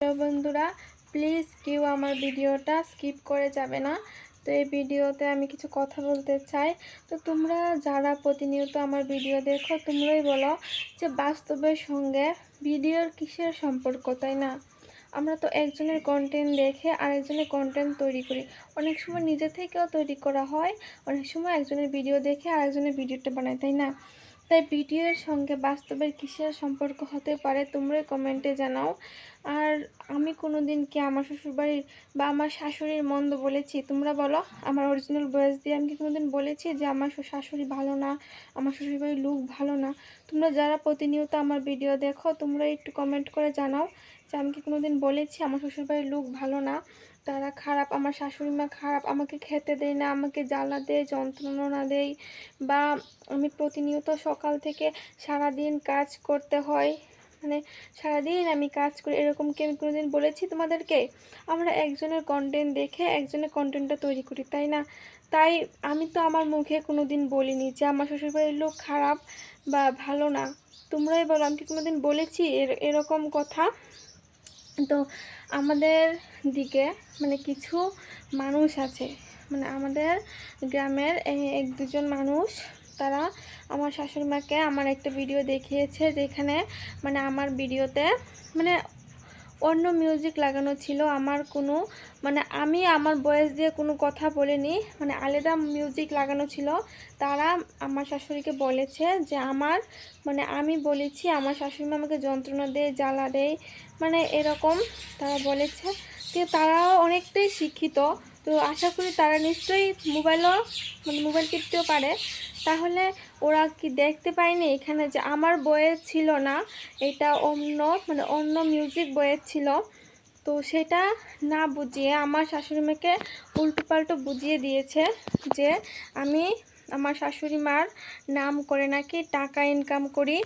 বন্ধুরা প্লিজ কেউ আমার ভিডিওটা স্কিপ করে যাবে না। তো এই ভিডিওতে আমি কিছু কথা বলতে চাই। তো তোমরা যারা প্রতিনিয়ত আমার ভিডিও দেখো, তোমরাই বলো যে বাস্তবের সঙ্গে ভিডিওর কিসের সম্পর্ক, তাই না? আমরা তো একজনের কন্টেন্ট দেখে আরেকজনের কন্টেন্ট তৈরি করি। অনেক সময় নিজে থেকেও তৈরি করা হয়, অনেক সময় একজনের ভিডিও দেখে আরেকজনের ভিডিওটা বানায় তাই না? তাই ভিডিওর সঙ্গে বাস্তবের কিসের সম্পর্ক হতে পারে তোমরাই কমেন্টে জানাও। আর আমি কোনো দিন কি আমার শ্বশুরবাড়ির বা আমার শাশুড়ির মন্দ বলেছি? তোমরা বলো, আমার অরিজিনাল বয়স দিয়ে আমি কি কোনোদিন বলেছি যে আমার শাশুড়ি ভালো না, আমার শ্বশুরবাড়ির লুক ভালো না? তোমরা যারা প্রতিনিয়ত আমার ভিডিও দেখো, তোমরা একটু কমেন্ট করে জানাও যে আমি কি কোনোদিন বলেছি আমার শ্বশুরবাড়ির লুক ভালো না? তারা খারাপ, আমার শাশুড়ি মা খারাপ, আমাকে খেতে দেয় না, আমাকে জ্বালা দেয়, যন্ত্রণা দেয় বা আমি প্রতিনিয়ত সকাল থেকে সারাদিন কাজ করতে হয়। মানে সারাদিন আমি কাজ করি, এরকম কি আমি কোনোদিন বলেছি তোমাদেরকে? আমরা একজনের কন্টেন্ট দেখে একজনের কন্টেন্টটা তৈরি করি, তাই না? তাই আমি তো আমার মুখে কোনো দিন বলিনি যে আমার শ্বশুরবাড়ির লোক খারাপ বা ভালো না। তোমরাই বলো, আমি কি কোনোদিন বলেছি এর, এরকম কথা? তো আমাদের দিকে মানে কিছু মানুষ আছে মানে আমাদের গ্রামের এক দুজন মানুষ, তারা আমার শাশুড়ি মাকে আমার একটা ভিডিও দেখিয়েছে যেখানে মানে আমার ভিডিওতে মানে অন্য মিউজিক লাগানো ছিল। আমার কোনো মানে আমি আমার বয়স দিয়ে কোনো কথা বলিনি মানে আলাদা মিউজিক লাগানো ছিল। তারা আমার শাশুড়িকে বলেছে যে আমার মানে আমি বলেছি, আমার শাশুড়ি আমাকে যন্ত্রণা দেয়, জ্বালা দেয় মানে এরকম তারা বলেছে। যে তারাও অনেকটাই শিক্ষিত। তো আশা করি তারা নিশ্চয়ই মোবাইলও মানে মোবাইল কিনতেও পারে। তাহলে ওরা কি দেখতে পায়নি এখানে যে আমার বইয়ে ছিল না, এটা অন্য মানে অন্য মিউজিক বইয়ে ছিল। তো সেটা না বুঝিয়ে আমার শাশুড়ি মাকে উল্টো পাল্টো বুঝিয়ে দিয়েছে যে আমি আমার শাশুড়ি মার নাম করে নাকি টাকা ইনকাম করি।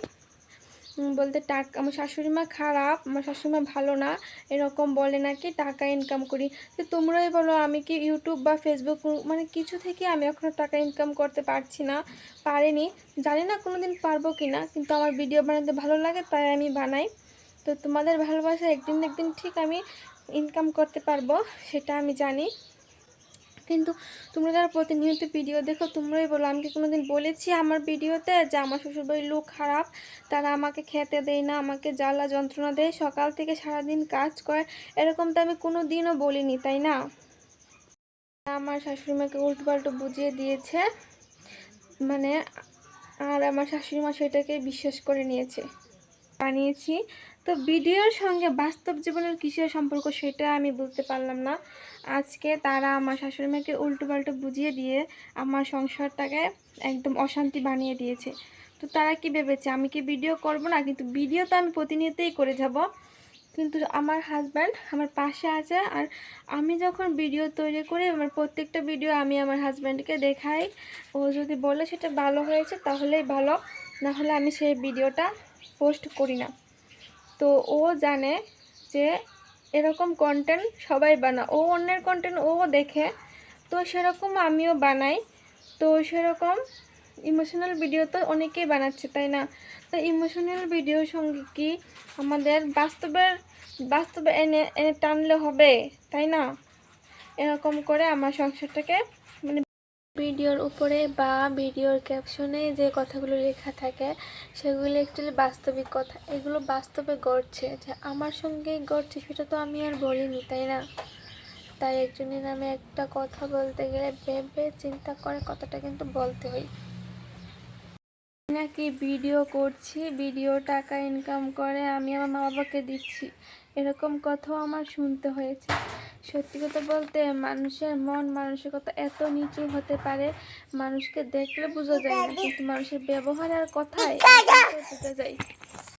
বলতে টাকা, আমার শাশুড়ি মা খারাপ, আমার শাশুড়ি মা ভালো না, এরকম বলে নাকি টাকা ইনকাম করি। তো তোমরাই বলো, আমি কি ইউটিউব বা ফেসবুক মানে কিছু থেকে আমি এখনও টাকা ইনকাম করতে পারছি না, পারিনি। জানি না কোনো দিন পারব কি না কিন্তু আমার ভিডিও বানাতে ভালো লাগে, তাই আমি বানাই। তো তোমাদের ভালোবাসা একদিন একদিন ঠিক আমি ইনকাম করতে পারব, সেটা আমি জানি। কিন্তু তোমরা যারা প্রতিনিয়ত ভিডিও দেখো, তোমরাই বলো। আমি কি কোনোদিন বলেছি আমার ভিডিওতে যে আমার শ্বশুরবাড়ির লোক খারাপ? তারা আমাকে খেতে দেয় না, আমাকে জ্বালা যন্ত্রণা দেয়, সকাল থেকে সারাদিন কাজ করে। এরকম তো আমি কোনো দিনও বলিনি, তাই না? আমার শাশুড়ি মাকে উল্টো পাল্টো বুঝিয়ে দিয়েছে। মানে আর আমার শাশুড়ি মা সেটাকে বিশ্বাস করে নিয়েছে। বানিয়েছি। তো ভিডিওর সঙ্গে বাস্তব জীবনের কিসের সম্পর্ক সেটা আমি বুঝতে পারলাম না। আজকে তারা আমার শাশুড়ি মাকে উল্টো পাল্টো বুঝিয়ে দিয়ে আমার সংসারটাকে একদম অশান্তি বানিয়ে দিয়েছে। তো তারা কি ভেবেছে? আমি কি ভিডিও করব না? কিন্তু ভিডিও তো আমি প্রতিনিয়তই করে যাব। কিন্তু আমার হাজব্যান্ড আমার পাশে আছে আর আমি যখন ভিডিও তৈরি করি, আমার প্রত্যেকটা ভিডিও আমি আমার হাজব্যান্ডকে দেখাই। ও যদি বলে সেটা ভালো হয়েছে, তাহলেই ভালো। না হলে আমি সেই ভিডিওটা পোস্ট করি না। তো ও জানে যে এরকম কন্টেন্ট সবাই বানা ও অন্যের কন্টেন্ট ও দেখে। তো সেরকম আমিও বানাই। তো সেরকম ইমোশনাল ভিডিও তো অনেকেই বানাচ্ছে, তাই না? তো ইমোশনাল ভিডিওর সঙ্গে কি আমাদের বাস্তবের, বাস্তবে এনে এনে টানলে হবে, তাই না? এরকম করে আমার সংসারটাকে ভিডিওর উপরে বা ভিডিওর ক্যাপশনে যে কথাগুলো লেখা থাকে, সেগুলো অ্যাকচুয়ালি বাস্তবিক কথা। এগুলো বাস্তবে ঘটছে। যে আমার সঙ্গেই ঘটছে সেটা তো আমি আর বলিনি, তাই না? তাই একজনের নামে একটা কথা বলতে গেলে ভেবে চিন্তা করে কথাটা কিন্তু বলতে হয়। নাকি ভিডিও করছি, ভিডিও টাকা ইনকাম করে, আমি আমার মা বাবাকে দিচ্ছি, এরকম কথাও আমার শুনতে হয়েছে। সত্যি কথা বলতে মানুষের মন মানসিকতা এত নিচু হতে পারে, মানুষকে দেখলে বোঝা যায় না, কিন্তু মানুষের ব্যবহার আর কথায় বোঝা যায়।